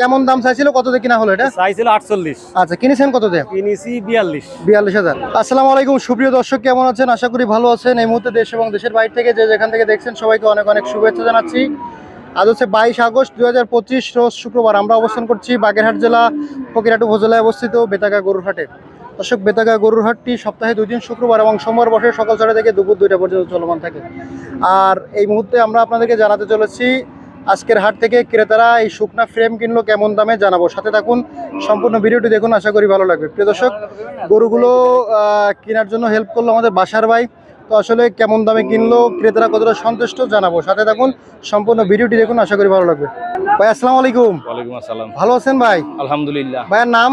কেমন দাম চাইছিল? কত দিয়ে কিনা হলো এটা? চাইছিল আটচল্লিশ। আচ্ছা কিনেছেন কত দিয়ে? কিনেছি বিয়াল্লিশ। বিয়াল্লিশ হাজার। আসসালামু আলাইকুম সুপ্রিয় দর্শক কেমন আছেন? আশা করি ভালো আছেন। এই মুহূর্তে দেশ এবং দেশের বাইরে থেকে যে যেখান থেকে দেখছেন সবাইকে অনেক অনেক শুভেচ্ছা জানাচ্ছি। আজ হচ্ছে বাইশ আগস্ট দুই হাজার পঁচিশ রোজ শুক্রবার। আমরা অবস্থান করছি বাগেরহাট জেলা ফকিরহাট উপজেলায় অবস্থিত বেতাগা গরুরহাটে দর্শক বেতাগা গরুরহাটটি সপ্তাহে দুই দিন শুক্রবার এবং সোমবার বসে সকাল ছটা থেকে দুপুর দুইটা পর্যন্ত চলমান থাকে। আর এই মুহূর্তে আমরা আপনাদেরকে জানাতে চলেছি আজকের হাট থেকে ক্রেতারা এই শুকনা ফ্রেম কিনলো কেমন দামে জানাব। সাথে থাকুন সম্পূর্ণ ভিডিওটি দেখুন আশা করি ভালো লাগবে। প্রিয় দর্শক গরুগুলো কেনার জন্য হেল্প করল আমাদের বাসার ভাই। তো আসলে কেমন দামে কিনলো ক্রেতারা কতটা সন্তুষ্ট জানাব। সাথে থাকুন সম্পূর্ণ ভিডিওটি দেখুন আশা করি ভালো লাগবে। ভাই আসসালামু আলাইকুম। ওয়ালাইকুম আসসালাম। ভালো আছেন ভাই? আলহামদুলিল্লাহ। ভাইয়ের নাম?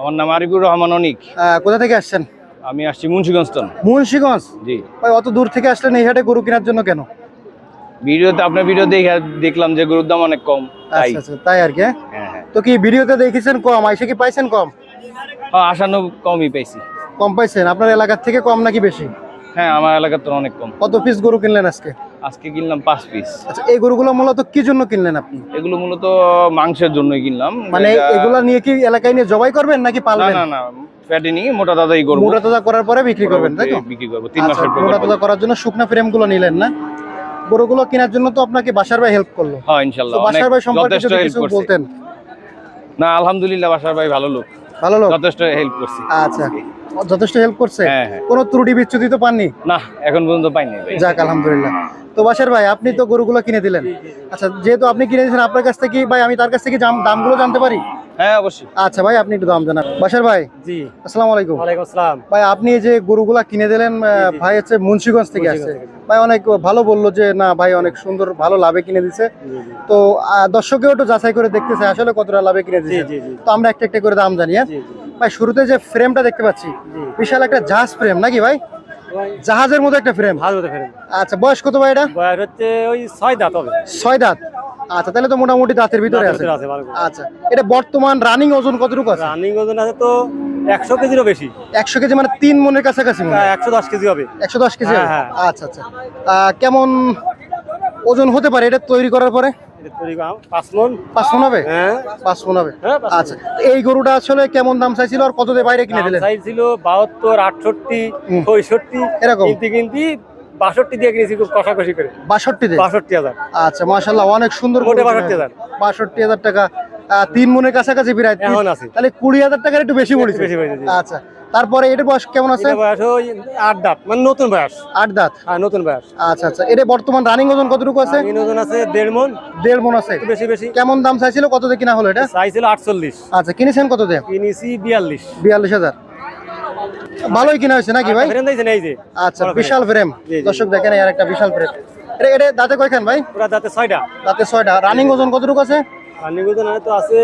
আমার নাম আরিফুর রহমান অনিক। কোথা থেকে আসছেন? আমি আসছি মুন্সিগঞ্জ। মুন্সিগঞ্জ? জি। ভাই অত দূর থেকে আসলেন এই হাটে গরু কেনার জন্য কেন? ভিডিওতে আপনার ভিডিও দেখে দেখলাম যে গরুর দাম অনেক কম তাই। আচ্ছা আচ্ছা তাই আর কি হ্যাঁ? হ্যাঁ হ্যাঁ। তো কি ভিডিওতে দেখেছেন কম? আইসে কি পাইছেন কম? আসানো কমই পাইছি। কম পাইছেন? আপনার এলাকার থেকে কম নাকি বেশি? হ্যাঁ আমার এলাকার তো অনেক কম। কত পিস গরু কিনলেন আজকে? আজকে কিনলাম পাঁচ পিস আচ্ছা এই গরুগুলো মূলত কি জন্য কিনলেন আপনি? এগুলো মূলত মাংসের জন্যই কিনলাম। মানে এগুলা নিয়ে কি এলাকায় নিয়ে জবাই করবেন নাকি পালবেন? না না ফ্যাটে নিয়ে মোটা করব মোটা তাজা করার পরে বিক্রি করবেন তাই তো? বিক্রি করব তিন আচ্ছা, মাসের মোটা তাজা করার জন্য শুকনা ফ্রেমগুলো নিলেন না? গরুগুলো কেনার জন্য তো আপনাকে বাসার ভাই হেল্প করল। হ্যাঁ ইনশাআল্লাহ বাসার ভাই সম্পর্কে যদি কিছু বলতেন। না আলহামদুলিল্লাহ বাসার ভাই ভালো লোক। ভালো লোক? যথেষ্ট হেল্প করছে। আচ্ছা। যথেষ্ট হেল্প করছে? হ্যাঁ হ্যাঁ। কোনো ত্রুটি বিচ্যুতি তো পাননি? না এখন পর্যন্ত পাইনি ভাই। যাক আলহামদুলিল্লাহ। তো বাসার ভাই আপনি তো গরুগুলো কিনে দিলেন। আচ্ছা যেহেতু আপনি কিনে দিয়েছেন আপনার কাছ থেকে ভাই আমি তার কাছ থেকে দাম- দামগুলো জানতে পারি? হ্যাঁ অবশ্যই। আচ্ছা ভাই আপনি একটু দাম জানান। বাসার ভাই জি। আসসালামু আলাইকুম। ওয়ালাইকুম আসসালাম। ভাই আপনি যে গরুগুলা কিনে দিলেন ভাই হচ্ছে মুন্সিগঞ্জ থেকে আসছে। ভাই অনেক ভালো বলল যে না ভাই অনেক সুন্দর ভালো লাভে কিনে দিছে। তো দর্শকেও একটু যাচাই করে দেখতেছে আসলে কতটা লাভে কিনে দিছে। তো আমরা একটা একটা করে দাম জানি হ্যাঁ? ভাই শুরুতে যে ফ্রেমটা দেখতে পাচ্ছি বিশাল একটা জাহাজ ফ্রেম নাকি ভাই? জাহাজের মতো একটা ফ্রেম আচ্ছা বয়স কত ভাই এটা? বয়স হচ্ছে ওই ছয় দাঁত হবে। ছয় দাঁত। আচ্ছা তাহলে তো মোটামুটি দাঁতের ভিতরে আছে। আছে ভালো আচ্ছা এটা বর্তমান রানিং ওজন কতটুকু আছে? রানিং ওজন আছে তো একশো কেজিরও বেশি। একশো কেজি মানে তিন মনের কাছাকাছি হয়। একশো দশ কেজি হবে। একশো দশ কেজি হ্যাঁ, হ্যাঁ। আচ্ছা আচ্ছা। কেমন ওজন হতে পারে এটা তৈরি করার পরে? পাঁচ মন। হবে? হ্যাঁ। পাঁচ মন হবে। হ্যাঁ আচ্ছা এই গরুটা আসলে কেমন দাম চাইছিল আর কত বাইরে কিনে দিলেন? সাইজ বাহাত্তর আটষট্টি পঁয়ষট্টি এরকম? কিনতে কিনতে বাষট্টি দিয়ে কিনেছি খুব কষাকষি করে। বাষট্টিতে বাষট্টি হাজার। আচ্ছা অনেক সুন্দর 62,000 বাষট্টি হাজার। টাকা। তিন মনের কাছাকাছি এখন আছে। তাহলে কুড়ি হাজার টাকার একটু বেশি পড়েছে বেশি আচ্ছা তারপরে এটার বয়স কেমন আছে? বয়স ওই আট দাঁত মানে নতুন বয়স। আট দাঁত? হ্যাঁ নতুন বয়স। আচ্ছা আচ্ছা। এটা বর্তমান রানিং ওজন কতটুকু আছে? ওজন আছে দেড় মন। দেড় মন আছে। বেশি বেশি। কেমন দাম চাইছিল? কত দিয়ে কিনা হলো এটা? চাইছিল আটচল্লিশ। আচ্ছা কিনেছেন কত দিয়ে? কিনেছি বিয়াল্লিশ। বিয়াল্লিশ হাজার। ভালোই কিনা হয়েছে নাকি ভাই? এই যে। আচ্ছা বিশাল ফ্রেম। দর্শক দেখেন আর একটা বিশাল ফ্রেম এটা এটা দাঁতে কয়খান ভাই? পুরা দাঁতে ছয়টা। দাঁতে ছয়টা। রানিং ওজন কতটুকু আছে? তো আছে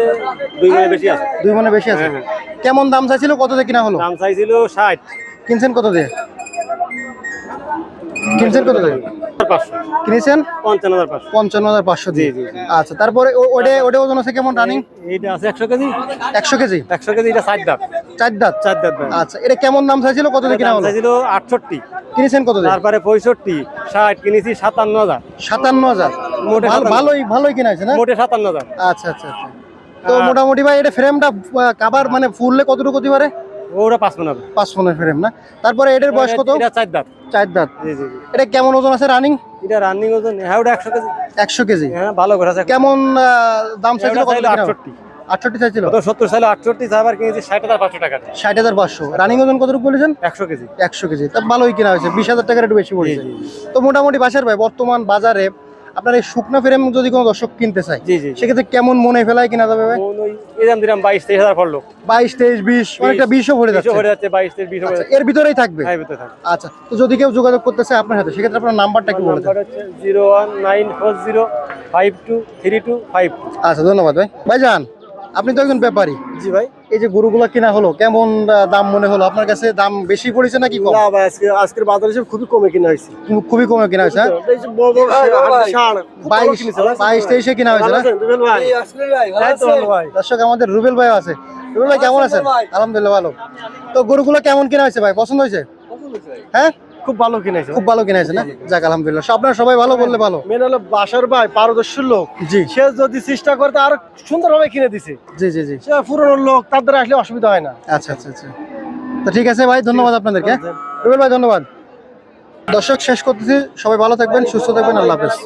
দুই মনে বেশি আছে। দুই মনে বেশি আছে? হ্যাঁ, কেমন দাম চাইছিল? কত দিয়ে কিনা হলো? দাম চাইছিল ষাট। কিনছেন কত দিয়ে? কিনছেন কত দিয়ে? কিনেছেন? পঞ্চান্ন হাজার পাঁচশো। পঞ্চান্ন হাজার পাঁচশো দিয়ে। আচ্ছা তারপরে ওটা ওটা ওজন আছে কেমন রানিং আছে একশো কেজি। একশো কেজি? একশো কেজি এটা ষাট দাঁত। চার দাঁত? চার দাঁত আচ্ছা এটা কেমন দাম চাইছিল? কত দিয়ে কিনা দাম হলো? চাইছিল আটষট্টি। কিনেছেন কত তারপরে পঁয়ষট্টি। ষাট কিনেছি সাতান্ন হাজার। সাতান্ন হাজার। মোটে ভালোই ভালোই কিনা হয়েছে না? মোটে সাতান্ন হাজার। আচ্ছা আচ্ছা আচ্ছা। তো মোটামুটি ভাই এটা ফ্রেমটা কাবার মানে ফুললে কতটুকু হতে পারে ওটা পাঁচ মন হবে পাঁচ ফোনের ফ্রেম না? তারপরে এটার বয়স কত? এটা চার দাঁত। চার দাঁত। জি জি জি। এটা কেমন ওজন আছে রানিং এটা রানিং ওজন হ্যাঁ ওটা একশো কেজি। একশো কেজি। হ্যাঁ ভালো করে আছে। কেমন দাম চাইছিল কত আটষট্টি। আটষট্টি চাইছিল তো সত্তর আটষট্টি কিনেছি ষাট হাজার পাঁচশো টাকা ষাট হাজার পাঁচশো। রানিং ওজন কতটুকু বলেছেন? একশো কেজি। একশো কেজি। তা ভালোই কিনা হয়েছে বিশ হাজার টাকার একটু বেশি পড়েছে। তো মোটামুটি বাসার ভাই বর্তমান বাজারে আপনার এই শুকনা ফ্রেম যদি কোনো দর্শক কিনতে চায় সেক্ষেত্রে কেমন মনে ফেলায় কিনা যাবে ভাই? দিলাম বাইশ তেইশ হাজার পড়ল। বাইশ তেইশ বিশ অনেকটা বিশও ভরে যাচ্ছে। ভরে যাচ্ছে বাইশ তেইশ ভরে আচ্ছা, এর ভিতরেই থাকবে? হ্যাঁ ভিতরে থাকে আচ্ছা তো যদি কেউ যোগাযোগ করতে চায় আপনার সাথে সেক্ষেত্রে আপনার নাম্বারটা একটু বলে zero one nine four zero five two three two five আচ্ছা ধন্যবাদ ভাই। ভাইজান আপনি তো একজন ব্যাপারী। জি ভাই। এই যে গরুগুলো কিনা হলো কেমন দাম মনে হলো? আপনার কাছে দাম বেশি পড়েছে নাকি কম? না ভাই আজকে আজকের বাজার হিসেবে খুবই কমে কিনা হয়েছে। খুবই কমে কিনা হয়েছে হ্যাঁ? বাইশ বাইশ তেইশে কিনা হয়েছে না? দর্শক আমাদের রুবেল ভাই আছে। রুবেল ভাই কেমন আছেন? আলহামদুলিল্লাহ ভালো। তো গরুগুলো কেমন কিনা হয়েছে ভাই? পছন্দ হয়েছে? হ্যাঁ? খুব ভালো কিনেছে। খুব ভালো কিনেছে না? যাক আলহামদুলিল্লাহ। আপনারা সবাই ভালো বললে ভালো। মেন হলো বাসার ভাই পারদর্শী লোক। জি। সে যদি চেষ্টা করে আর সুন্দরভাবে কিনে দিছে। জি জি জি। সে পুরনো লোক তার দ্বারা আসলে অসুবিধা হয় না। আচ্ছা আচ্ছা আচ্ছা। তো ঠিক আছে ভাই ধন্যবাদ আপনাদেরকে। রুবেল ভাই ধন্যবাদ। দর্শক শেষ করতেছি। সবাই ভালো থাকবেন সুস্থ থাকবেন। আল্লাহ হাফেজ।